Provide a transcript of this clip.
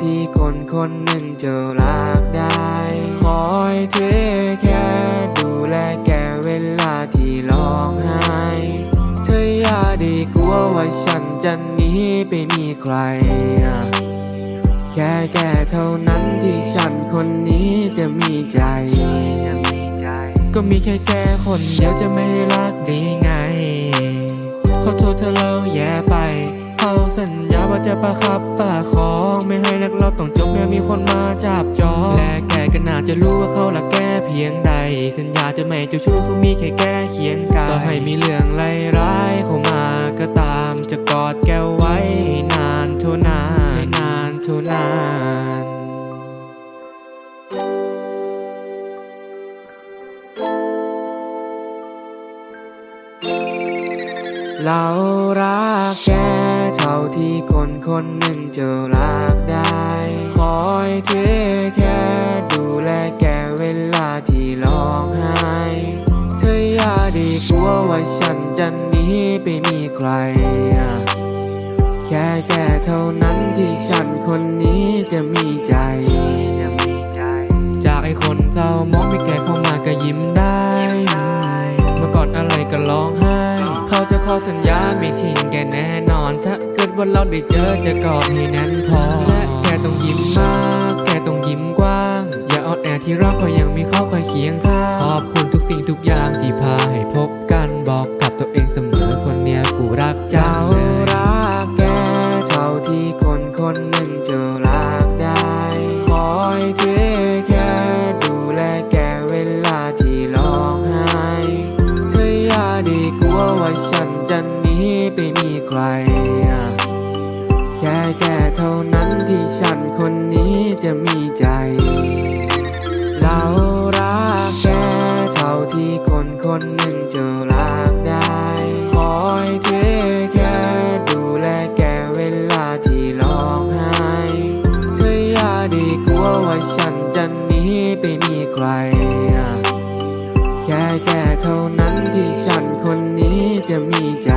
ที่คนคนหนึ่งจะรักได้ คอยเทแค่ดูแลแกเวลาที่ร้องไห้ เธออย่าได้กลัวว่าฉันจะหนีไปมีใคร แค่แกเท่านั้นที่ฉันคนนี้จะมีใจ ก็มีแค่แกคนเดียวจะไม่รักได้ไงขอโทษเธอเราแย่ไป เขาสัญญาว่าจะประคับประคองไม่ให้รักเราต้องจบแม้มีคนมาจับจองและแกก็น่าจะรู้ว่าเขารักแกเพียงใด สัญญาจะไม่เจ้าชู้เขามีแค่แกเคียงกายต่อให้มีเรื่องร้ายๆเข้ามาก็ตามจะกอดแกไว้นานเท่านานให้นานเท่านานเรารักแกาที่คนคนหนึ่งจะรักได้ คอยเทแค่ดูแลแกเวลาที่ร้องไห้ เธออย่าได้กลัวว่าฉันจะหนีไปมีใคร แค่แกเท่านั้นที่ฉันคนนี้จะมีใจ จากไอ้คนเศร้ามองมีแกเข้ามาก็ยิ้มได้ เมื่อก่อนอะไรก็ร้องไห้ เขาจะขอสัญญา ถ้าเกิดว่าเราได้เจอจะกอดให้แน่นพอ และแกต้องยิ้มมาก แกต้องยิ้มกว้าง อย่าอ่อนแอที่รักเพราะยังมีเขาคอยเคียงข้าง ขอบคุณทุกสิ่งทุกอย่างที่พาให้พบกันบอกกับตัวเองเสมอคนเนี้ยกูรักจังเลยรักแกเท่าที่คนคนหนึ่งจะรัก ใคร แค่แกเท่านั้นที่ฉันคนนี้จะมีใจ เรารักแกเท่าที่คนคนหนึ่งจะรักได้คอยเทแค่ดูแลแกเวลาที่ร้องไห้เธออย่าได้กลัวว่าฉันจะหนีไปมีใครแค่แกเท่านั้นที่ฉันคนนี้จะมีใจ